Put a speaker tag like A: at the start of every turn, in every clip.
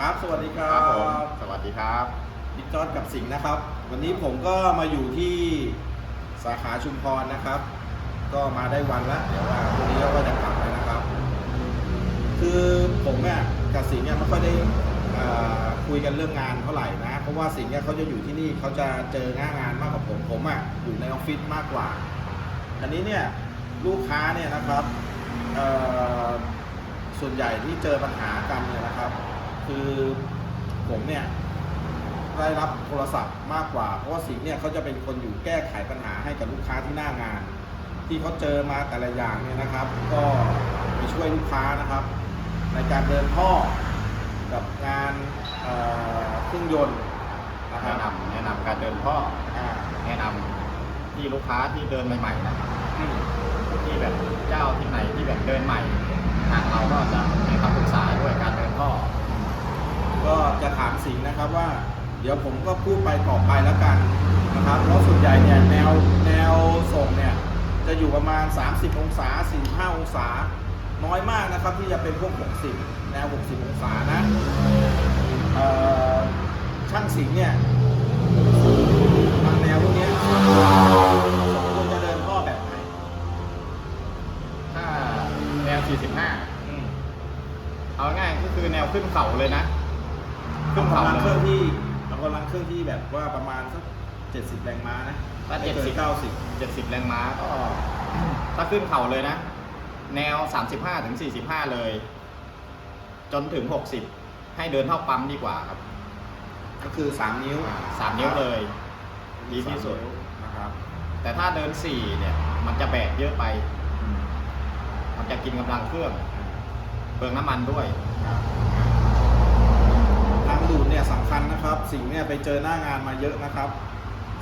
A: ครับ สวัสดีค
B: ค
A: รั
B: รับผม
A: บ
B: สวัสดีครับ
A: บิ๊กจอร์ดกับสิงห์นะครับ วันนี้ผมก็มาอยู่ที่สาขาชุมพรนะครับ ก็มาได้วันละเดี๋ยวว่าพรุ่งนี้ก็จะกลับแล้วนะครับ คือผมเนี่ยกับสิงห์เนี่ยไม่ค่อยได้เอ่อคุยกันเรื่องงานเท่าไหร่นะ เพราะว่าสิงห์เนี่ยเขาจะอยู่ที่นี่เขาจะเจอหน้างานมากกว่าผมผมอะอยู่ในออฟฟิศมากกว่า อันนี้เนี่ยลูกค้าเนี่ยนะครับเอ่อส่วนใหญ่ที่เจอปัญหากันเนี่ยนะครับ คือผมเนี่ยได้รับโทรศัพท์มากกว่า เพราะว่าสิงห์เนี่ยเขาจะเป็นคนอยู่แก้ไขปัญหาให้กับลูกค้าที่หน้างาน ที่เขาเจอมาแต่ละอย่างเนี่ยนะครับ ก็ไปช่วยลูกค้านะครับ ในการเดินท่อกับงานเอ่อเครื่องยนต์นะค
B: แนะ
A: รับ
B: นำแนะนำการเดินท่อ
A: อ่า
B: แนะนำที่ลูกค้าที่เดินใหม่ๆนะ
A: อืม
B: ที่แบบเจ้าที่ไหนที่แบบเดินใหม่ทางเราก็จะให้คำปรึกษาด้วยการเดินท่อ
A: ก็จะถามสิงห์นะครับว่า เดี๋ยวผมก็พูดไปต่อไปแล้วกันนะครับเพราะส่วนใหญ่เนี่ยแนวแนวส่งเนี่ยจะอยู่ประมาณ 30 องศา 45 องศา น้อยมากนะครับที่จะเป็นพวก 60 แนว 60 องศานะเอ่อช่างสิงห์เนี่ยทางแนวพวกเนี้ยสมควรจะเดินท่อแบบไหน
B: ถ้าแนว 45
A: อืม
B: เอาง่ายๆก็คือแนวขึ้นเขาเลยนะ ขึ้น
A: กำ
B: เขา
A: ลังเค
B: เล
A: รื่อง
B: ย
A: ที่กำลังเครื่องที่แบบว่าประมาณสัก70แรงม้านะ
B: ถ้า
A: ไม่เกิน
B: 70
A: 90
B: 70แรงม้าก็ถ้าขึ้นเขาเลยนะ แนว35ถึง45เลย จนถึง60ให้เดินเท่าปั๊มดีกว่าครับ
A: ก็คือ3นิ้ว
B: สามนิ้วเลยดีที่สุด
A: สามนิ้วนะครับ
B: แต่ถ้าเดิน4เนี่ย มันจะแบกเยอะไป มันจะกินกำลังเครื่องเปลืองน้ำมันด้วย
A: ทา งดูดเนี่ยสำคัญนะครับ สิ่งเนี่ยไปเจอหน้างานมาเยอะนะครับ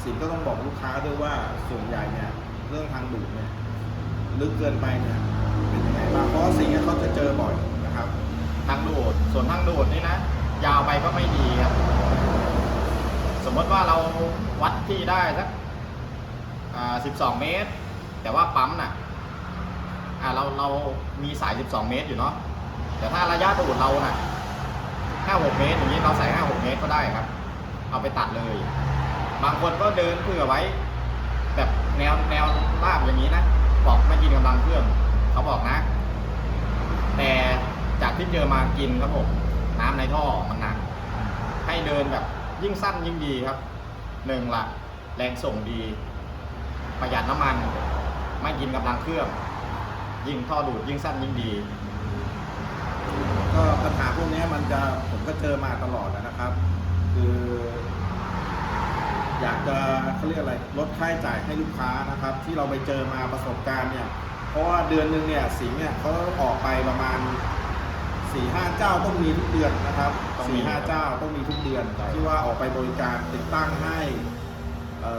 A: สิ่งก็ต้องบอกลูกค้าด้วยว่าส่วนใหญ่เนี่ยเรื่องทางดูดเนี่ยลึกเกินไปเนี่ยเป็นยังไงบ้างเพราะสิ่งเนี่ยเขาจะเจอบ่อยนะครับ
B: ทางดูดส่วนทางดูดนี่นะยาวไปก็ไม่ดีครับสมมติว่าเราวัดที่ได้สักอ่า12 เมตร แต่ว่าปั๊มน่ะอ่าเราเรามีสาย 12 เมตรอยู่เนาะแต่ถ้าระยะดูดเราน่ะ 5-6เมตรอย่างนี้เราใส่5-6เมตรก็ได้ครับ เอาไปตัดเลย บางคนก็เดินเผื่อไว้ แบบแนวแนวราบอย่างนี้นะบอกไม่กินกำลังเครื่องเขาบอกนะ แต่จากที่เจอมากินครับผมน้ำในท่อมันหนักให้เดินแบบยิ่งสั้นยิ่งดีครับหนึ่งละแรงส่งดี ประหยัดน้ำมัน ไม่กินกำลังเครื่อง ยิ่งท่อดูดยิ่งสั้นยิ่งดี
A: ก็ปัญหาพวกนี้มันจะผมก็เจอมาตลอดนะครับ คือ อยากจะเขาเรียกอะไรลดค่าใช้จ่ายให้ลูกค้านะครับ ที่เราไปเจอมาประสบการณ์เนี่ย เพราะว่าเดือนหนึ่งเนี่ยสิงเนี่ยเขาออกไปประมาณสี่ห้าเจ้าต้องมีทุกเดือนนะครับสี่ห้าเจ้าต้องมีทุกเดือนที่ว่าออกไปบริการติดตั้งให้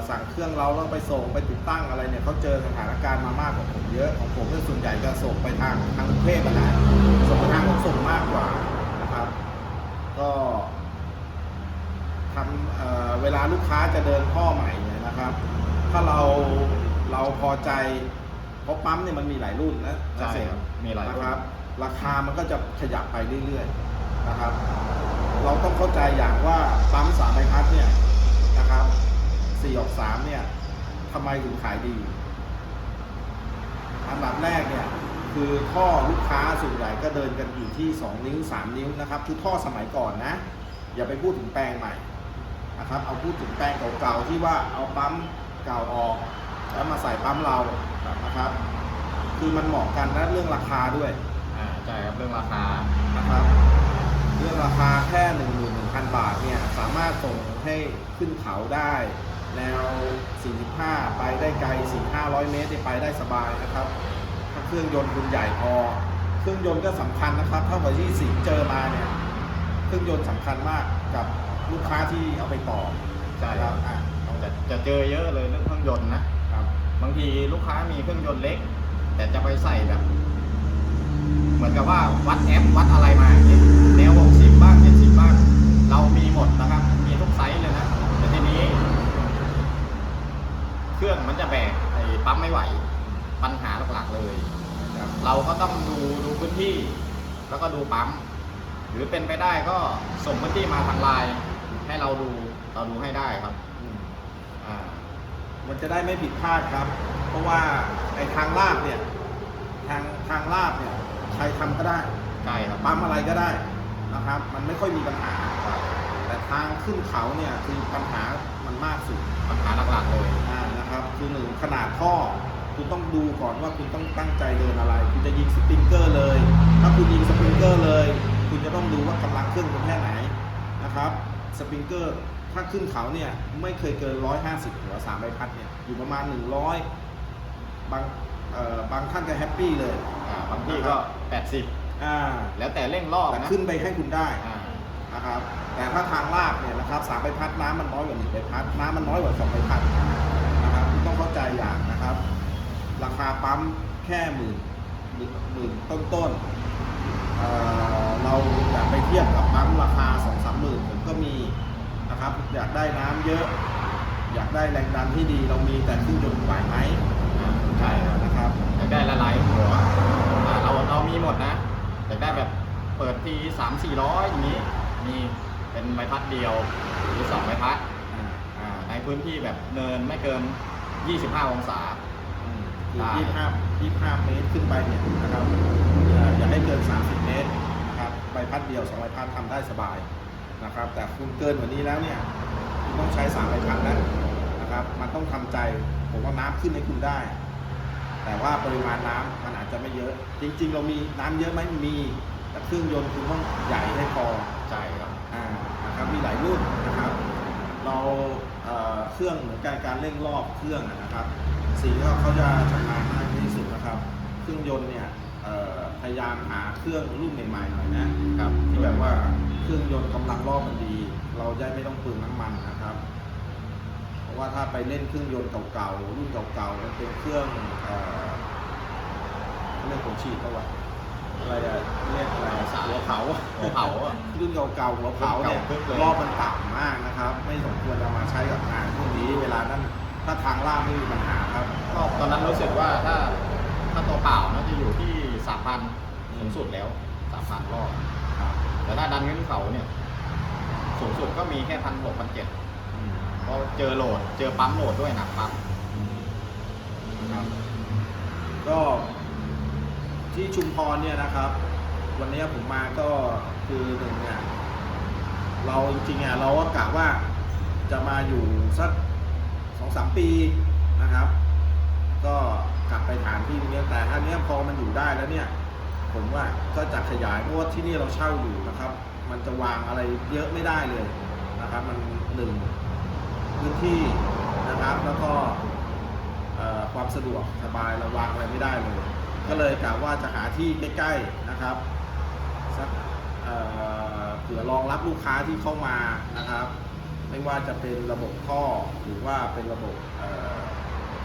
A: สั่งเครื่องเราแล้วไปส่งไปติดตั้งอะไรเนี่ยเขาเจอสถานการณ์มามากกว่าผมเยอะของผมเนี่ยส่วนใหญ่จะส่งไปทางทางกรุงเทพอะนะส่งไปทางขนส่งมากกว่านะครับ ก็ทำเอ่อเวลาลูกค้าจะเดินท่อใหม่เนี่ยนะครับ ถ้าเราเราพอใจเพราะปั๊มเนี่ยมันมีหลายรุ่นนะ
B: ใช่
A: นะเสก
B: ครับมีหลายรุ่น
A: นะครับ ราคามันก็จะขยับไปเรื่อยๆนะครับ เราต้องเข้าใจอย่างว่าปั๊มสามใบพัดเนี่ยนะครับ สี่ออกสามเนี่ยทำไมถึงขายดี อันดับแรกเนี่ยคือท่อลูกค้าส่วนใหญ่ก็เดินกันอยู่ที่ 2 นิ้ว 3 นิ้วนะครับคือท่อสมัยก่อนนะ อย่าไปพูดถึงแปลงใหม่นะครับเอาพูดถึงแปลงเก่าๆที่ว่าเอาปั๊มเก่าออก แล้วมาใส่ปั๊มเรานะครับ คือมันเหมาะกันนะเรื่องราคาด้วย
B: อ่าใช่ครับเรื่องราคา
A: นะครับ เรื่องราคาแค่11,000 บาทเนี่ยสามารถส่งให้ขึ้นเขาได้ แนว 45 ไปได้ไกล 4-500 เมตรเนี่ยไปได้สบายนะครับ ถ้าเครื่องยนต์คุณใหญ่พอ เครื่องยนต์ก็สำคัญนะครับ เท่ากับที่สิงห์เจอมาเนี่ย เครื่องยนต์สำคัญมากกับลูกค้าที่เอาไปต่อ
B: ใช่
A: ค
B: ค
A: รั
B: รั
A: บบอะ
B: จะจะเจอเยอะเลยเรื่องเครื่องยนต์นะ
A: ครับ
B: บางทีลูกค้ามีเครื่องยนต์เล็ก แต่จะไปใส่แบบ เหมือนกับว่าวัดแอปวัดอะไรมาอย่างเงี้ยแนว60บ้าง70บ้าง เรามีหมดนะครับ มีทุกไซส์เลยนะแต่ทีนี้ เครื่องมันจะแบกไอ้ปั๊มไม่ไหว ปัญหาหลักๆเลย
A: ครับ
B: เราก็ต้องดูดูพื้นที่ แล้วก็ดูปั๊ม หรือเป็นไปได้ก็ส่งพื้นที่มาทางไลน์ให้เราดูเราดูให้ได้ครับ
A: อืม
B: อ่า
A: มันจะได้ไม่ผิดพลาดครับ เพราะว่าไอ้ทางลาดเนี่ยทางทางลาดเนี่ยใครทำก็ได้
B: ใช่ครับ
A: ปั๊มอะไรก็ได้นะครับ มันไม่ค่อยมีปัญหา แต่ทางขึ้นเขาเนี่ยคือปัญหามันมากสุด
B: ปัญหาหลักๆเลย
A: อ่า นะครับ คือหนึ่งขนาดท่อ คุณต้องดูก่อนว่าคุณต้องตั้งใจเดินอะไร คุณจะยิงสปริงเกอร์เลย ถ้าคุณยิงสปริงเกอร์เลย คุณจะต้องดูว่ากำลังเครื่องคุณแค่ไหนนะครับสปริงเกอร์ถ้าขึ้นเขาเนี่ยไม่เคยเกิน 150 หัวสามใบพัดเนี่ยอยู่ประมาณ 100 บางเอ่อบางท่านก็แฮปปี้เลย
B: อ่าบางที่ก็ 80
A: อ่า
B: แล้วแต่เร่งรอบ
A: แต่
B: นะ
A: ขึ้นไปให้คุณได้
B: อ่า
A: นะครับแต่ถ้าทางลาดเนี่ยนะครับสามใบพัดน้ำมันน้อยกว่าหนึ่งใบพัดน้ำมันน้อยกว่าสองใบพัดาใจอย่างนะครับ ราคาปั๊มแค่หมื่นหมื่นต้นต้นๆเอ่อเราอยากไปเทียบกับปั๊มราคาสองสามหมื่นผมก็มีนะครับ อยากได้น้ำเยอะ อยากได้แรงดันที่ดีเรามีแต่เครื่องยนต์ไหวไหม
B: ใช่ครับ
A: นะครับ
B: อยากได้ละลายหัวอ่าเราเรามีหมดนะอยากได้แบบเปิดทีสามสี่ร้อยอย่างนี้มีเป็นใบพัดเดียวหรือสองใบพัด
A: อ่า
B: อ่าในพื้นที่แบบเนินไม่เกิน 25 องศา
A: อืมคือ
B: ได้
A: ยี่ห้ายี่ห้าเมตรขึ้นไปเนี่ยนะครับเอ่ออย่าให้เกิน 30 เมตรนะครับใบพัดเดียวสองใบพัดทำได้สบายนะครับ แต่คุณเกินกว่านี้แล้วเนี่ยคุณต้องใช้สามใบพัดแล้วนะครับ มันต้องทำใจผมว่าน้ำขึ้นให้คุณได้ แต่ว่าปริมาณน้ำมันอาจจะไม่เยอะ จริง ๆ เรามีน้ำเยอะไหมมีแต่เครื่องยนต์คุณต้องใหญ่ให้พอ
B: ใช่ครับ
A: อ่านะครับมีหลายรุ่นนะครับ เราเครื่องเหมือนการการเร่งรอบเครื่องนะครับ สีก็เขาจะชำนาญมากที่สุดนะครับ เครื่องยนต์เนี่ยพยายามหาเครื่องรุ่นใหม่ๆหน่อยนะครับที่แบบว่าเครื่องยนต์กำลังรอบมันดี เราจะไม่ต้องเปลืองน้ำมันนะครับ เพราะว่าถ้าไปเล่นเครื่องยนต์เก่าๆรุ่นเก่าๆมันเป็นเครื่องเอ่อเรียกหัวฉีดเขาวะ อะไรอะเรียกอะไรอะหัวเผา
B: หัวเผาอะ
A: รุ่นเก่าๆหัวเผาเนี่ย
B: รุ่นเก่าปึ๊บเลย
A: รอบมันต่ำมากนะครับ ไม่สมควรเอามาใช้กับงานพวกนี้ เวลานั้นถ้าทางล่างไม่มีปัญหาครับ
B: ก็ตอนนั้นรู้สึกว่าถ้าถ้าตัวเปล่าน่าจะอยู่ที่สามพัน
A: อืม
B: สูงสุดแล้วสามพันรอบแต่ถ้าดันขึ้นเขาเนี่ย สูงสุดก็มีแค่พันหกพันเจ็ด
A: อืม
B: เพราะเจอโหลด เจอปั๊มโหลดด้วยหนักปั๊ม
A: นะครับ ก็ ที่ชุมพรเนี่ยนะครับ วันนี้ผมมาก็คือหนึ่งเนี่ยเราจริงๆอะเราก็กะว่าจะมาอยู่สักสองสามปีนะครับ ก็กลับไปฐานที่ตรงนี้แต่ถ้าเนี้ยพอมันอยู่ได้แล้วเนี่ย ผมว่าก็จะขยายเพราะว่าที่นี่เราเช่าอยู่นะครับ มันจะวางอะไรเยอะไม่ได้เลยนะครับ มันหนึ่งพื้นที่นะครับแล้วก็ความสะดวกสบายเราวางอะไรไม่ได้เลย ก็เลยกะว่าจะหาที่ใกล้ๆนะครับสักเผื่อรองรับลูกค้าที่เข้ามานะครับ ไม่ว่าจะเป็นระบบท่อหรือว่าเป็นระบบเ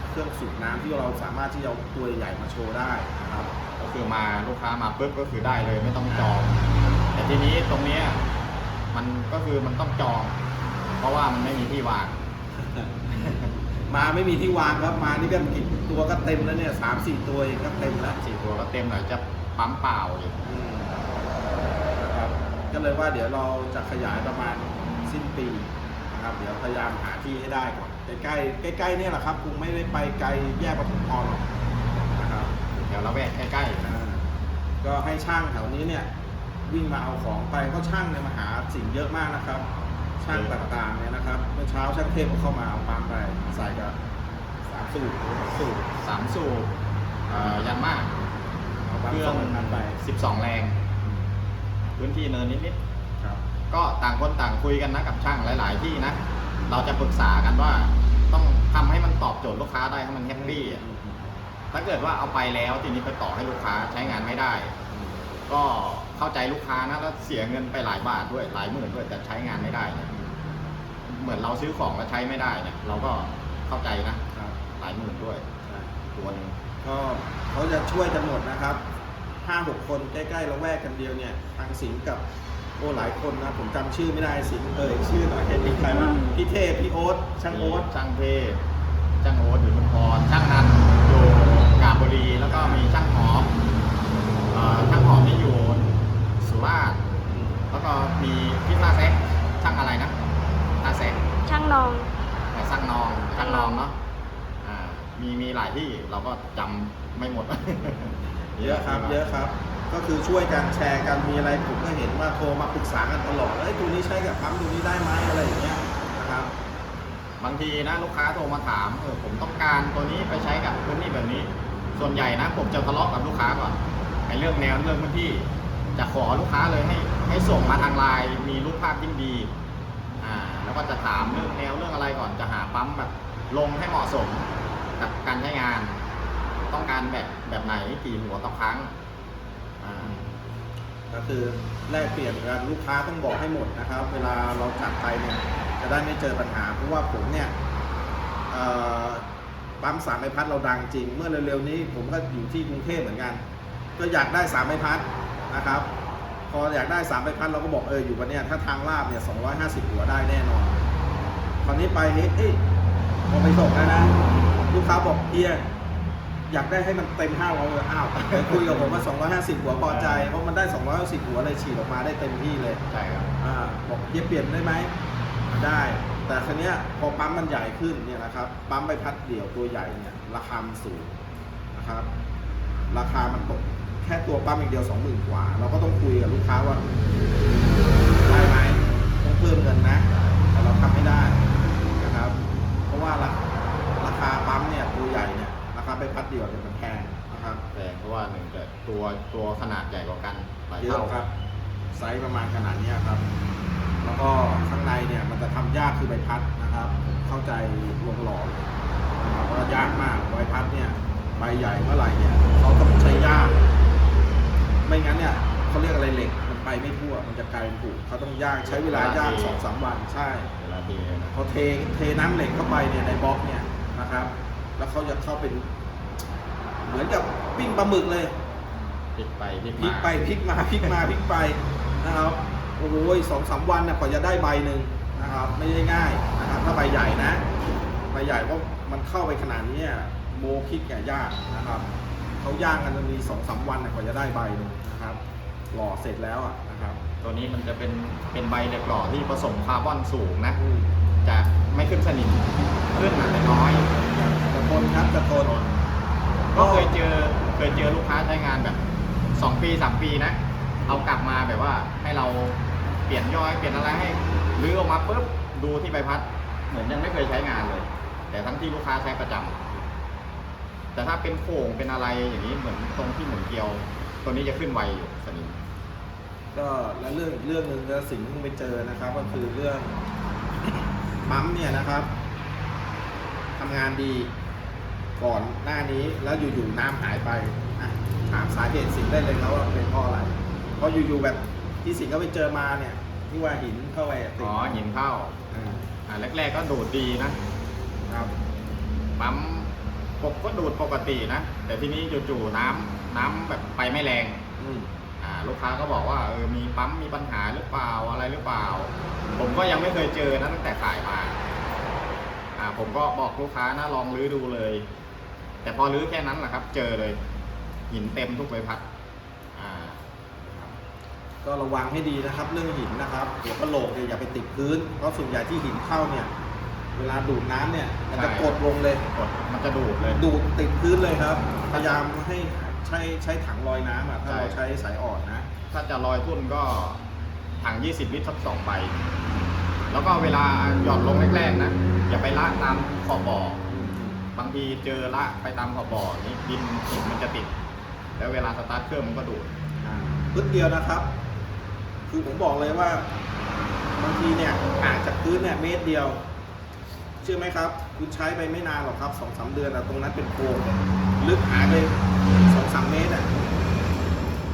A: เครื่องสูบน้ำที่เราสามารถที่จะเอาตัวใหญ่มาโชว์ได้นะครับ
B: ก็คือมาลูกค้ามาปุ๊บก็คือได้เลยไม่ต้องจองแต่ทีนี้ตรงเนี้ยมันก็คือมันต้องจอง เพราะว่ามันไม่มีที่วาง
A: มาไม่มีที่วางครับมานี่ก็กี่ตัวก็เต็มแล้วเนี่ยสามสี่ตัวเองก็เต็มแล้ว
B: สี่ตัวก็เต็มหน่อยจะปั๊มเปล่าอีก
A: อืมนะครับก็เลยว่าเดี๋ยวเราจะขยายประมาณสิ้นปีนะครับ เดี๋ยวพยายามหาที่ให้ได้ก่อนใกล้ๆใกล้ๆเนี่ยแหละครับคงไม่ได้ไปไกลแยกปทุมพรหรอกนะครับ
B: เดี๋ยวเราแวกใกล้ๆ
A: อ่าก็ให้ช่างแถวนี้เนี่ยวิ่งมาเอาของไปเพราะช่างเนี่ยมาหาสิ่งเยอะมากนะครับ ช่างต่างๆเนี่ยนะครับ เมื่อเช้าช่างเทพก็เข้ามาเอาปั๊มไปใส่กับสามสูบ
B: สูบสามสูบเอ่อยันมาก
A: เอาปั๊ม
B: เครื่อ
A: สองงพันไป
B: 12แรง พื้นที่เนินนิด
A: ครับ
B: ๆก็ต่างคนต่างคุยกันนะกับช่างหลาย ๆ ที่นะ เราจะปรึกษากันว่าต้องทำให้มันตอบโจทย์ลูกค้าได้ให้มันแฮปปี้อะถ้าเกิดว่าเอาไปแล้วทีนี้ไปต่อให้ลูกค้าใช้งานไม่ได้ ก็เข้าใจลูกค้านะแล้วเสียเงินไปหลายบาทด้วยหลายหมื่นด้วยแต่ใช้งานไม่ได้เนี่ย เหมือนเราซื้อของแล้วใช้ไม่ได้เนี่ยเราก็เข้าใจนะครับหลายหมื่นด้วย
A: ใช่
B: ตัวหนึง
A: ก็เขาจะช่วยกันหมดนะครับห้าหกคนใกล้ๆละแวกกันเดียวเนี่ยทางสิงห์กับโอ้หลายคนนะผมจำชื่อไม่ได้สิงห์เอ่ยชื่อหน่อยเห็นมีใครบ้างพี่เทพพี่โอ๊ตช่างโอ๊ต
B: ช่างเทพช่างโอ๊ตอยู่ชุมพรช่างนันอยู่กาญบุรีแล้วก็มีช่างหอมเอ่อช่างหอมนี่อยู่สุราษฎร์ มีพี่ท่าแซกช่างอะไรนะท่าแซก
C: ช่างนอง
B: แต่ช่างนองช่างนองเนาะอ่า มีมีหลายที่เราก็จำไม่หมด
A: เยอะครับ เยอะครับ ก็คือช่วยกันแชร์กันมีอะไรผมก็เห็นว่าโทรมาปรึกษากันตลอดเอ้ยตัวนี้ใช้กับปั๊มตัวนี้ได้ไหมอะไรอย่างเงี้ยนะครับ
B: บางทีนะลูกค้าโทรมาถามเออผมต้องการตัวนี้ไปใช้กับพื้นที่แบบนี้ ส่วนใหญ่นะผมจะทะเลาะกับลูกค้าก่อนไอ้เรื่องแนวเรื่องพื้นที่ จะขอลูกค้าเลยให้ให้ส่งมาทางไลน์มีรูปภาพยิ่งดีอ่าแล้วก็จะถามเรื่องแนวเรื่องอะไรก่อนจะหาปั๊มแบบลงให้เหมาะสม กับการใช้งาน ต้องการแบบแบบไหนกี่หัวต่อครั้งอ่า
A: ก็คือแลกเปลี่ยนกันลูกค้าต้องบอกให้หมดนะครับ เวลาเราจัดไปเนี่ยจะได้ไม่เจอปัญหา เพราะว่าผมเนี่ยเอ่อปั๊มสามใบพัดเราดังจริง เมื่อเร็วๆนี้ผมก็อยู่ที่กรุงเทพเหมือนกัน ก็อยากได้สามใบพัดนะครับ พออยากได้สามใบพัดเราก็บอกเอออยู่วันเนี้ยถ้าทางลาบเนี่ย250 หัวได้แน่นอน คราวนี้ไปเฮ้ยเอ้ยพอไปส่งแล้วนะ ลูกค้าบอกเฮียอยากได้ให้มันเต็มห้าร้อยอ้าวไปคุยกับผมว่า250หัวพอใจ เพราะมันได้250หัวเลยฉีดออกมาได้เต็มที่เลย
B: ใช่ครับ
A: อ่าบอกเฮียเปลี่ยนได้ไหมได้ แต่ครั้นี้ยพอปั๊มมันใหญ่ขึ้นเนี่ยนะครับปั๊มใบพัดเดี่ยวตัวใหญ่เนี่ยราคามันสูงนะครับ ราคามันตกแค่ตัวปั๊มอย่างเดียว20,000กว่า เราก็ต้องคุยกับลูกค้าว่าได้ไหมต้องเพิ่มเงินนะ แต่เราทำไม่ได้นะครับ เพราะว่าราราคา ปั๊มเนี่ยตัวใหญ่เนี่ยราคาใบพัดเดี่ยวเนี่ยมันแพงนะครับ
B: แต่เพราะว่าหนึ่งแต่ตัวตัวขนาดใหญ่กว่ากันหลาย
A: เย
B: เท่า
A: อะครับไซส์ประมาณขนาดเนี้ยครับ แล้วก็ข้างในเนี่ยมันจะทำยากคือใบพัดนะครับ เข้าใจลงหล่อนะครับว่ายากมากใบพัดเนี่ยใบใหญ่เมื่อไหร่เนี่ยเขาต้องใช้ยาก ไม่งั้นเนี่ยเขาเรียกอะไรเหล็กมันไปไม่ทั่วมันจะกลายเป็นผุเขาต้องย่างใช้เวลาย่างสองสามวันใช่
B: เวลาทีนะ
A: พอเทเทน้ำเหล็กเข้าไปเนี่ยในบล็อกเนี่ยนะครับ แล้วเขาจะเข้าเป็น เหมือนกับปิ้งปลาหมึกเลย
B: พลิกไปพลิก
A: พลิ
B: มาก
A: ไปพลิกมาพลิกมาพลิกไปนะครับโอ้โหสองสามวันนะกว่าจะได้ใบหนึ่งนะครับ ไม่ได้ง่ายนะครับถ้าใบใหญ่นะใบใหญ่เพราะมันเข้าไปขนาดนี้อะโมพลิกเนี่ยยากนะครับเขาย่างกันมันมีสองสามวันนะกว่าจะได้ใบหนึ่งนะครับหล่อเสร็จแล้วอะนะครับ
B: ตัวนี้มันจะเป็นเป็นใบเหล็กหล่อที่ผสมคาร์บอนสูงนะ
A: อืม
B: จะไม่ขึ้นสนิมขึ้นอาจจะน้อย
A: จะทนครับจะทน
B: ก็เคยเจอเคยเจอลูกค้าใช้งานแบบ2ปี3ปีนะเอากลับมาแบบว่าให้เราเปลี่ยนย่อยเปลี่ยนอะไรให้รื้อออกมาปุ๊บดูที่ใบพัด เหมือนยังไม่เคยใช้งานเลย แต่ทั้งที่ลูกค้าใช้ประจำแต่ถ้าเป็นโค้งเป็นอะไรอย่างนี้เหมือนตรงที่หมุนเกลียว ตัวนี้จะขึ้นไวอยู่สนิม
A: ก็แล้วเรื่องอีกเรื่องหนึ่งก็สิ่งที่ไปเจอนะครับ ก็คือเรื่อง ปั๊มเนี่ยนะครับทำงานดีก่อนหน้านี้แล้วอยู่ๆน้ำหายไปอะถามสาเหตุสิ่งได้เลยครับว่าเป็นเพราะอะไร เพราะอยู่ๆแบบที่สิ่งก็ไปเจอมาเนี่ย ที่ว่าหินเข้าไปติด
B: อ๋อหินเข้า
A: อ่า
B: อ่าแรก ๆก็ดูดดีนะ
A: ครับ
B: ปั๊มปกก็ดูดปกตินะ แต่ทีนี้จู่ๆน้ำน้ำแบบไปไม่แรง
A: อืม
B: อ่า ลูกค้าก็บอกว่าเออมีปั๊มมีปัญหาหรือเปล่าอะไรหรือเปล่า ผมก็ยังไม่เคยเจอนะตั้งแต่ขายมาอ่าผมก็บอกลูกค้านะลองรื้อดูเลย แต่พอรื้อแค่นั้นแหละครับ เจอเลย หินเต็มทุกใบพัดอ่า
A: ก็ระวังให้ดีนะครับ เรื่องหินนะครับหัวกะโหลกเนี่ยอย่าไปติดพื้นเพราะส่วนใหญ่ที่หินเข้าเนี่ย เวลาดูดน้ำเนี่ย มันจะ
B: ใช่
A: กดลงเลย
B: กดมันจะดูดเลย
A: ดูดติดพื้นเลยครับ พยายามให้ ใช้ใช้ถังลอยน้ำอะถ้า
B: ใช่
A: เราใช้สายอ่อนนะ
B: ถ้าจะลอยทุ่นก็ถัง 20 ลิตรสักสองใบ แล้วก็เวลาหย่อนลงแรกๆนะ อย่าไปละตามขอบบ่อ บางทีเจอละไปตามขอบบ่อนี่ดินหินมันจะติด แล้วเวลาสตาร์ทเครื่องมันก็ดูด
A: อ่าพื้นเดียวนะครับ คือผมบอกเลยว่า บางทีเนี่ยห่างจากพื้นเนี่ยเมตรเดียว เชื่อไหมครับ คุณใช้ไปไม่นานหรอกครับสองสามเดือนอะตรงนั้นเป็นโพรงเลยลึกหายไป สองสามเมตรอะ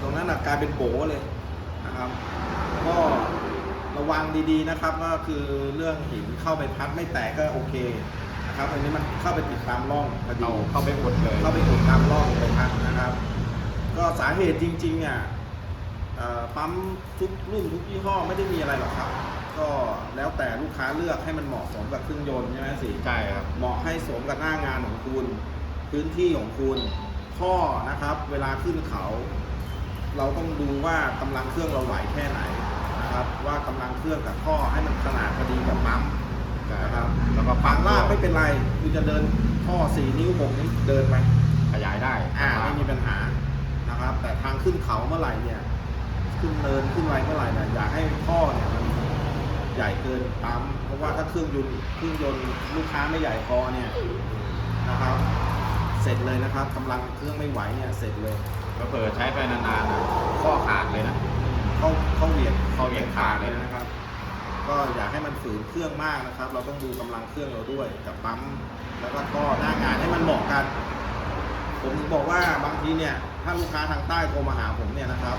A: ตรงนั้นอะกลายเป็นโบเลยนะครับ ก็ระวังดีๆนะครับก็คือเรื่องหินเข้าไปพัดไม่แตกก็โอเคนะครับอันนี้มันเข้าไปติดตามร่องพอดี
B: เอาเข้าไปอุดเลย
A: เข้าไปอุดตามร่องไปพักนะครับ ก็สาเหตุจริงๆอะเอ่อปั๊มทุกรุ่นทุกยี่ห้อไม่ได้มีอะไรหรอกครับ ก็แล้วแต่ลูกค้าเลือกให้มันเหมาะสมกับเครื่องยนต์ใช่ไหมสิ
B: ใช่ครับ
A: เหมาะให้สมกับหน้างานของคุณ พื้นที่ของคุณ ท่อนะครับ เวลาขึ้นเขา เราต้องดูว่ากำลังเครื่องเราไหวแค่ไหนนะครับ ว่ากำลังเครื่องกับข้อให้มันขนาดพอดีกับปั๊มนะครับ
B: แล้วก็
A: ปางล่างไม่เป็นไรคือจะเดินท่อสี่นิ้วหกนิ้วเดินไป
B: ขยายได้
A: อ่าไม่มีปัญหานะครับ แต่ทางขึ้นเขาเมื่อไหร่เนี่ย ขึ้นเนินขึ้นอะไรเมื่อไหร่เนี่ยอยากให้ท่อเนี่ยมันใหญ่เกินปั๊มเพราะว่าถ้าเครื่องยนต์เครื่องยนต์ลูกค้าไม่ใหญ่พอเนี่ยนะครับ เสร็จเลยนะครับกำลังเครื่องไม่ไหวเนี่ยเสร็จเลย
B: ก็เผื่อใช้ไปนานๆนะข้อขาดเลยนะ
A: เข้าเข้าเหวี่ยง
B: เข้าเหวี่ยงขาดเลย
A: นะครับ ก็อยากให้มันฝืนเครื่องมากนะครับ เราต้องดูกำลังเครื่องเราด้วยกับปั๊มแล้วก็ท่อหน้างานให้มันเหมาะกัน ผมถึงบอกว่าบางทีเนี่ยถ้าลูกค้าทางใต้โทรมาหาผมเนี่ยนะครับ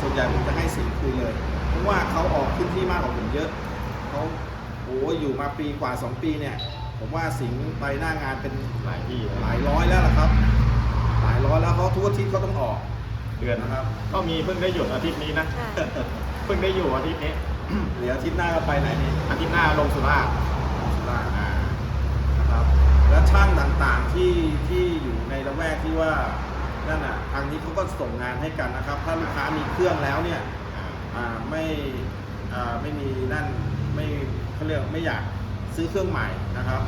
A: ส่วนใหญ่ผมจะให้สิงคุยเลยเพราะว่าเขาออกพื้นที่มากกว่าผมเยอะเขาโอ้ยอยู่มาปีกว่า 2 ปีเนี่ย ผมว่าสิงไปหน้างานเป็น
B: หลายที่เลย
A: หลายร้อยแล้วล่ะครับ หลายร้อยแล้วเพราะทุกอาทิตย์เขาต้องออก
B: เดือน
A: นะครับ
B: ก็มีเพิ่งได้หยุดอาทิตย์นี้นะ
C: ค่ะ
B: เพิ่งได้อยู่อาทิตย์นี้
A: เดี๋ยวอาทิตย์หน้าก็ไปไหนนี่
B: อาทิตย์หน้าลงสุราษฎร์
A: สุราษฎร์อ่านะครับ และช่างต่างๆที่ที่อยู่ในละแวกที่ว่านั่นน่ะทางนี้เขาก็ส่งงานให้กันนะครับ ถ้าลูกค้ามีเครื่องแล้วเนี่ย อ่าไม่อ่าไม่มีนั่นไม่เขาเรียกไม่อยาก ซื้อเครื่องใหม่นะครับ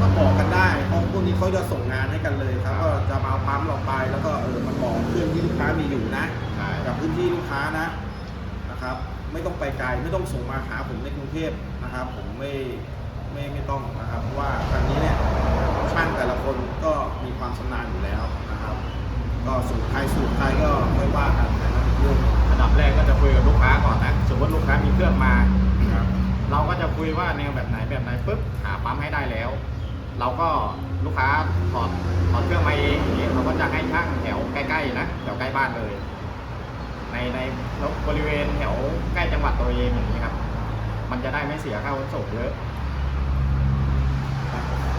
A: ก็บอกกันได้เพราะพวกนี้เขาจะส่งงานให้กันเลยครับก็จะมาเอาปั๊มเราไปแล้วก็เออมันบอกเครื่องที่ลูกค้ามีอยู่นะ
B: ใช่
A: กับพื้นที่ลูกค้านะนะครับ ไม่ต้องไปไกลไม่ต้องส่งมาหาผมในกรุงเทพนะครับ ผมไม่ไม่ไม่ต้องนะครับเพราะว่าทางนี้เนี่ยช่างแต่ละคนก็มีความชำนาญอยู่แล้วนะครับ ก็สูตรใครสูตรใครก็ไม่ว่ากันแต่นั่นเป็นเรื่องหนึ่ง
B: อันดับแรกก็จะคุยกับลูกค้าก่อนนะสมมติลูกค้ามีเครื่องมา
A: ครับ
B: เราก็จะคุยว่าแนวแบบไหนแบบไหนปุ๊บหาปั๊มให้ได้แล้ว เราก็ลูกค้าถอดถอดเครื่องมาเองอย่างนี้เราก็จะให้ช่างแถวใกล้ๆนะแถวใกล้บ้านเลย ในในบริเวณแถวใกล้จังหวัดตัวเองอย่างนี้ครับ มันจะได้ไม่เสียค่าขนส่งเยอะ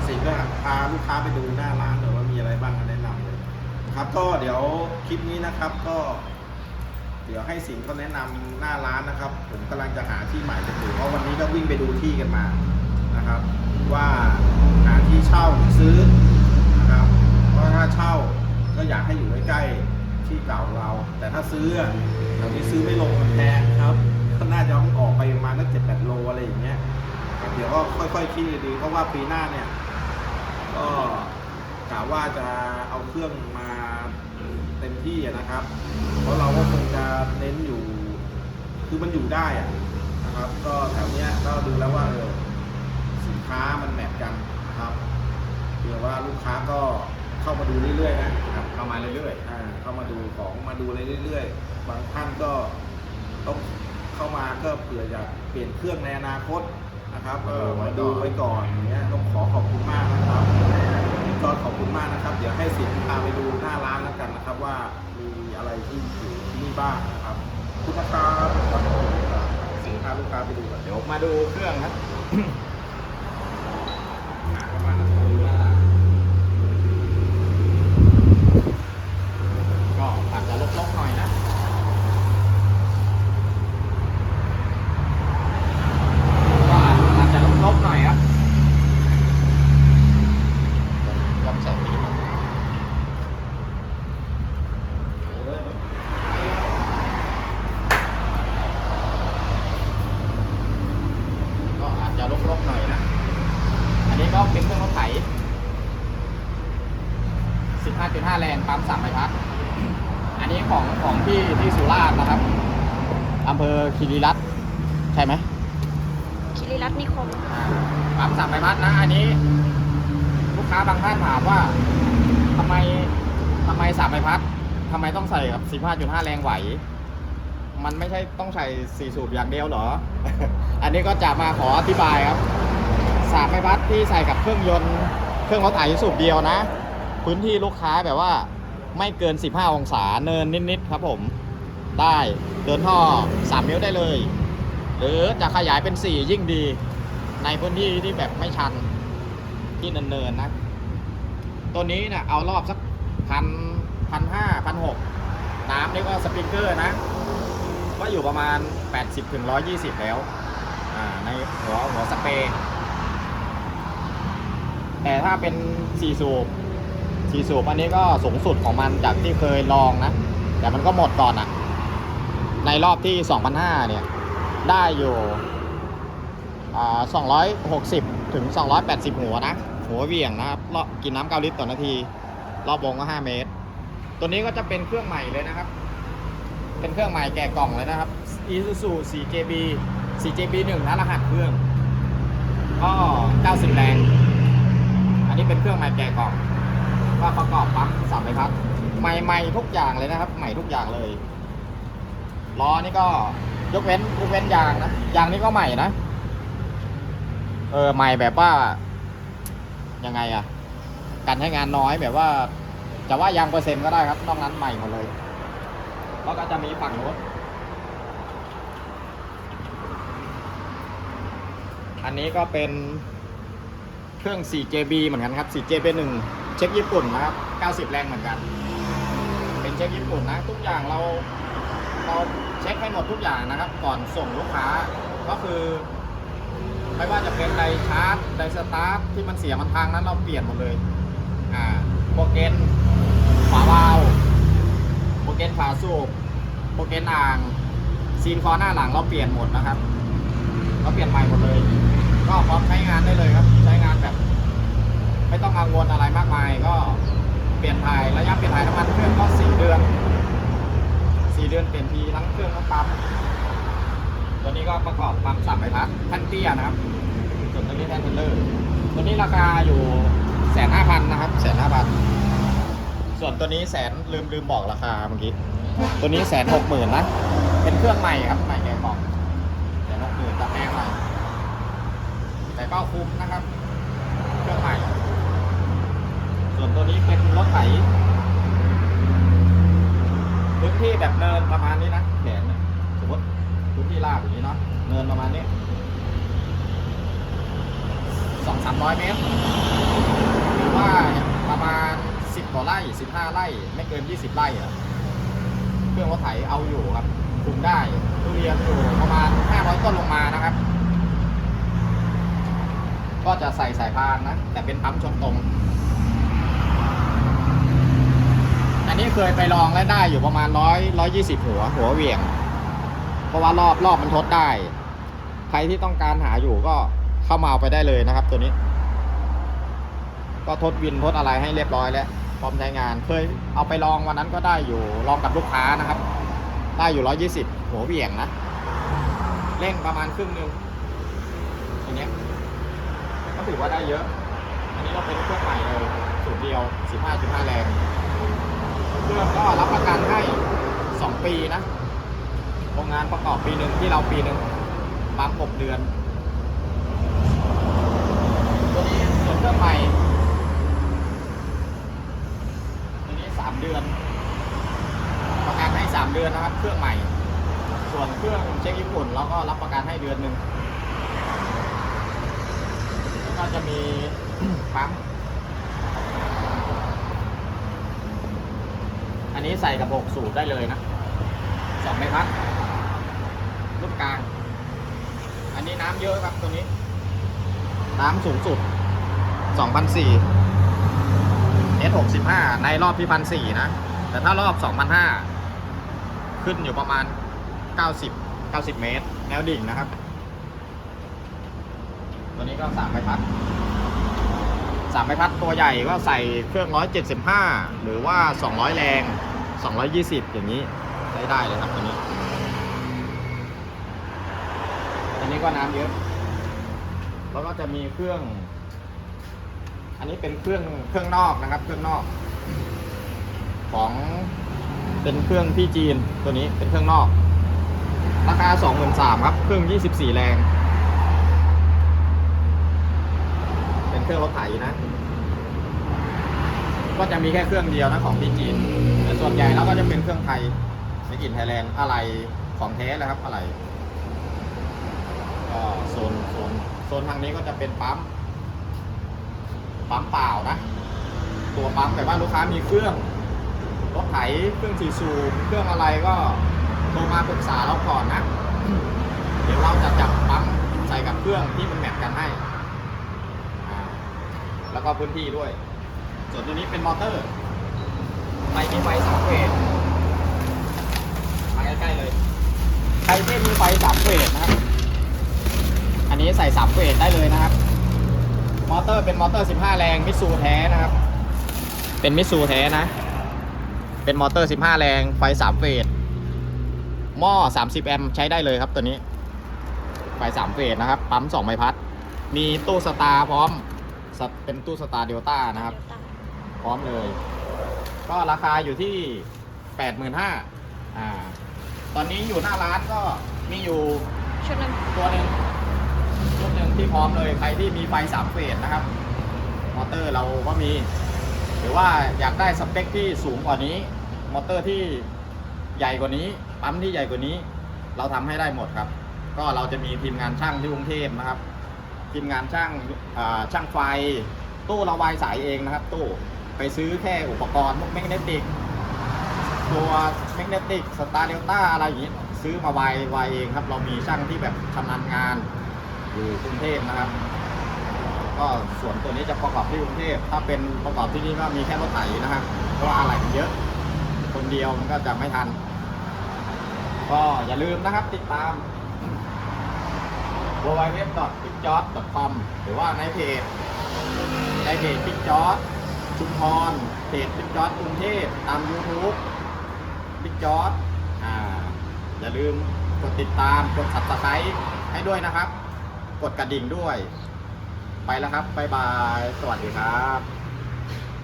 A: สิ่งก็พาลูกค้าไปดูหน้าร้านหน่อยว่ามีอะไรบ้างแนะนำเลยครับก็เดี๋ยวคลิปนี้นะครับก็ เดี๋ยวให้สิงห์เขาแนะนำหน้าร้านนะครับ ผมกำลังจะหาที่ใหม่จะอยู่เพราะวันนี้ก็วิ่งไปดูที่กันมานะครับ ว่าหาที่เช่าหรือซื้อนะครับเพราะถ้าเช่าก็อยากให้อยู่ใกล้ๆที่เก่าเรา แต่ถ้าซื้ออะเดี๋ยวนี้ซื้อไม่ลงมันแพงครับก็น่าจะต้องออกไปประมาณสักเจ็ดแปดโลอะไรอย่างเงี้ยเดี๋ยวก็ค่อยๆคิดดีๆเพราะว่าปีหน้าเนี่ยก็กะว่าจะเอาเครื่องมา ต็มที่นะครับ เพราะเราก็คงจะเน้นอยู่ คือมันอยู่ได้นะครับ ก็แถวเนี้ยก็ดูแล้วว่าเออสินค้ามันแมทกันนะครับเผื่อว่าลูกค้าก็เข้ามาดูเรื่อยๆนะครับ
B: เข้ามาเรื่อย
A: อ่าเข้ามาดูของมาดูอะไรเรื่อยๆ บางท่านก็ต้องเข้ามาก็เผื่อจะเปลี่ยนเครื่องในอนาคตนะครับเออมาดูไว้ก่อนอย่างเงี้ยต้องขอขอบคุณมากนะครับ ก็ขอบคุณมากนะครับ เดี๋ยวให้สินพาไปดูหน้าร้านแล้วกันนะครับ ว่ามีอะไรที่อยู่ที่นี่บ้างนะครับคุณนะครับสินพาลูกค้าไปดูก่อน
B: เดี๋ยวมาดูเครื่องครับ
A: หาประมาณนาทีดูหน้าร้าน
B: ก็อาจจะลกๆหน่อยนะ ก็อาจจะลบๆหน่อยครับลองใส่ปีกก็อาจจะลบๆหน่อยนะ อันนี้ก็เป็นเครื่องรถไถ 15.5 แรงปั๊มสามใบพัด อันนี้ของของที่ที่สุราษฎร์นะครับอำเภอคีรีรัตน์ใช่ไหม
C: คิริรัตน์นิคม
B: ปั๊มสามใบพัดนะ อันนี้ ลูกค้าบางท่านถามว่าทำไมทำ ไมสามใบพัดทำไมต้องใส่กับ 15.5 แรงไหว มันไม่ใช่ต้องใส่สี่สูบอย่างเดียวหรอ อันนี้ก็จะมาขออธิบายครับสามใบพัดที่ใส่กับเครื่องยนต์ เครื่องรถไถสูบเดียวนะ พื้นที่ลูกค้าแบบว่าไม่เกิน 15 องศาเนินนิดๆครับผม ได้เดินท่อ 3 นิ้วได้เลย หรือจะขยายเป็น 4 ยิ่งดี ในพื้นที่ที่แบบไม่ชันที่เนินๆนะตัวนี้นี่ยเอารอบสัก พันพันห้าพันหกน้ำนี่ก็สปริงเกอร์นะ ก็อยู่ประมาณ 80ถึง120 แล้ว อ่า ในหัวหัวสเปรย์แต่ถ้าเป็น4สูบ4สูบอันนี้ก็สูงสุดของมันจากที่เคยลองนะ แต่มันก็หมดก่อนอะในรอบที่2,500เนี่ย ได้อยู่อ่า260 ถึง 280 หัวนะ หัวเวี่ยงนะครับรอบกินน้ำ9ลิตรต่อนาที รอบวงก็ 5 เมตร ตัวนี้ก็จะเป็นเครื่องใหม่เลยนะครับ เป็นเครื่องใหม่แกะกล่องเลยนะครับ Isuzu 4JB 4JB 1นะรหัสเครื่อง ก็ 90 แรง อันนี้เป็นเครื่องใหม่แกะกล่องก็ประกอบปั๊มสามใบพัดใหม่ๆทุกอย่างเลยนะครับ ใหม่ทุกอย่างเลย ล้อนี่ก็ยกเว้นยกเว้นยางนะ ยางนี่ก็ใหม่นะ เออ ใหม่แบบว่า ยังไงอะ การใช้งานน้อยแบบว่า จะว่ายางเปอร์เซ็นต์ก็ได้ครับ นอกนั้นใหม่หมดเลยแล้วก็จะมีฝั่งโน้นอันนี้ก็เป็นเครื่อง 4JB เหมือนกันครับ 4JB 1 เช็คญี่ปุ่นนะครับ 90 แรงเหมือนกัน เป็นเช็คญี่ปุ่นนะ ทุกอย่างเราเราเช็คให้หมดทุกอย่างนะครับ ก่อนส่งลูกค้าก็คือ ไม่ว่าจะเป็นไดชาร์จไดสตาร์ทที่มันเสียมันพังนั้นเราเปลี่ยนหมดเลย อ่าโปรเกนฝาวาล์วโปรเกนฝาสูบโปรเกนอ่าง ซีนคอหน้าหลังเราเปลี่ยนหมดนะครับ เราเปลี่ยนใหม่หมดเลย ก็พร้อมใช้งานได้เลยครับ ใช้งานแบบ ไม่ต้องกังวลอะไรมากมายก็เปลี่ยนถ่ายระยะเปลี่ยนถ่ายน้ำมันเครื่องก็สี่เดือนสี่เดือนเปลี่ยนทีทั้งเครื่องทั้งปั๊มตัวนี้ก็ประกอบปั๊มสามใบพัดแท่นเตี้ยนะครับส่วนตัวนี้แท่นเทรลเลอร์ตัวนี้ราคาอยู่ แสนห้าพันนะครับแสนห้าพันส่วนตัวนี้แสนลืมลืมบอกราคาเมื่อกี้ตัวนี้แสนหกหมื่นนะเป็นเครื่องใหม่ครับใหม่แกะกล่องแสนหกหมื่นจะแพงหน่อยแต่ก็คุ้มนะครับ เครื่องใหม่ ส่วนตัวนี้เป็นรถไถพื้นที่แบบเนินประมาณนี้นะแขนเนี่ยสมมติพื้นที่ราบอย่างนี้เนาะเนินประมาณนี้สองสามร้อยเมตรหรือ ว่าประมาณสิบกว่าไร่สิบห้าไร่ ไม่เกินยี่สิบไร่อะเครื่องรถไถเอาอยู่ครับคุมได้ทุเรียนอยู่ประมาณห้าร้อยต้นลงมานะครับ ก็จะใส่สายพานนะ แต่เป็นปั๊มชนตรง อันนี้เคยไปลองแล้วได้อยู่ประมาณร้อยร้อยยี่สิบหัว หัวเวียง เพราะว่ารอบรอบมันทดได้ ใครที่ต้องการหาอยู่ก็เข้ามาเอาไปได้เลยนะครับตัวนี้ ก็ทดวินทดอะไรให้เรียบร้อยแล้วพร้อมใช้งานเคยเอาไปลองวันนั้นก็ได้อยู่ลองกับลูกค้านะครับ ได้อยู่ร้อยยี่สิบหัวเหวี่ยงนะเร่งประมาณครึ่งนึงอย่างเงี้ยก็ถือว่าได้เยอะ อันนี้เราเป็นเครื่องใหม่เลยสูตรเดียว 15.5 แรงเครื่องก็รับประกันให้ 2 ปีนะโรงงานประกอบปีหนึ่งที่เราปีหนึ่งปั๊ม6เดือน ตัวนี้ส่วนเครื่องใหม่ ตัวนี้ 3 เดือน ประกันให้ 3 เดือนนะครับ เครื่องใหม่ ส่วนเครื่องเช็คญี่ปุ่นเราก็รับประกันให้เดือนหนึ่งก็จะมีปั๊มอันนี้ใส่กับ 6 สูตรได้เลยนะสองใบพัดลูกกลาง อันนี้น้ำเยอะครับตัวนี้ น้ำสูงสุด2,004 S65 ในรอบที่1,004นะ แต่ถ้ารอบ 2,005 ขึ้นอยู่ประมาณ 90 90 เมตร แนวดิ่งนะครับ ตัวนี้ก็สามใบพัดสามใบพัดตัวใหญ่ก็ใส่เครื่อง 175 หรือว่า 200 แรง 220 อย่างนี้ใช้ได้เลยครับตัวนี้อันนี้ก็น้ำเยอะ แล้วก็จะมีเครื่อง นนี้เป็นเครื่องเครื่องนอกนะครับ เครื่องนอก ของเป็นเครื่องพี่จีนตัวนี้เป็นเครื่องนอก ราคา23,000ครับ เครื่อง24แรง เป็นเครื่องรถไถนะ ก็จะมีแค่เครื่องเดียวนะของพี่จีนแต่ส่วนใหญ่แล้วก็จะเป็นเครื่องไทยในกินไทยแลนด์อะไรของแท้เลยครับอะไรก็โซนโซนโซนทางนี้ก็จะเป็นปั๊ม ปั๊มเปล่านะ ตัวปั๊มแบบว่าลูกค้ามีเครื่องรถไถเครื่องสีสูบเครื่องอะไรก็โทรมาปรึกษาเราก่อนนะ เดี๋ยวเราจะจับปั๊มใส่กับเครื่องที่มันแมทกันให้ แล้วก็พื้นที่ด้วย ส่วนตัวนี้เป็นมอเตอร์ไฟมีไฟสามเฟสมาใกล้ๆเลยใครที่มีไฟสามเฟสนะครับส่สามเฟสได้เลยนะครับ มอเตอร์เป็นมอเตอร์ 15 แรงมิสูแท้นะครับ เป็นมิสูแท้นะ เป็นมอเตอร์ 15 แรง ไฟ 3 เฟส หม้อ 30 แอมป์ใช้ได้เลยครับตัวนี้ ไฟ 3 เฟสนะครับ ปั๊ม 2 ใบพัด มีตู้สตาร์พร้อมสตเป็นตู้สตาร์เดลต้านะครับ พร้อมเลย ก็ราคาอยู่ที่ 85,000อ่า ตอนนี้อยู่หน้าร้านก็มีอยู่
C: ชุดหนึง
B: ตัวหนึ่ง ชุดหนึ่งที่พร้อมเลยใครที่มีไฟสามเฟสนะครับ มอเตอร์เราก็มี หรือว่าอยากได้สเปคที่สูงกว่านี้ มอเตอร์ที่ใหญ่กว่านี้ ปั๊มที่ใหญ่กว่านี้ เราทำให้ได้หมดครับ ก็เราจะมีทีมงานช่างที่กรุงเทพนะครับ ทีมงานช่างช่างไฟ ตู้ราวายสายเองนะครับ ตู้ไปซื้อแค่อุปกรณ์พวกแมกเนติกตัวแมกเนติกสตาร์เดลต้าอะไรอย่างนี้ ซื้อมาวายวายเองครับ เรามีช่างที่แบบชำนาญงาน อยู่กรุงเทพนะครับ ก็ส่วนตัวนี้จะประกอบที่กรุงเทพถ้าเป็นประกอบที่นี่ก็มีแค่รถไถนะครับเพราะอะไรมันเยอะ คนเดียวมันก็จะไม่ทัน ก็อย่าลืมนะครับติดตาม w w w p i c j o t c o m หรือว่าในเพจในเพจ p i c j o t ชุมพรเพจ p i c j o t กรุงเทพตาม YouTube พิกจอร์ดอ่าอย่าลืมกดติดตามกด subscribe ให้ด้วยนะครับ กดกระดิ่งด้วย ไปแล้วครับ บ๊ายบาย สวัสดีครับ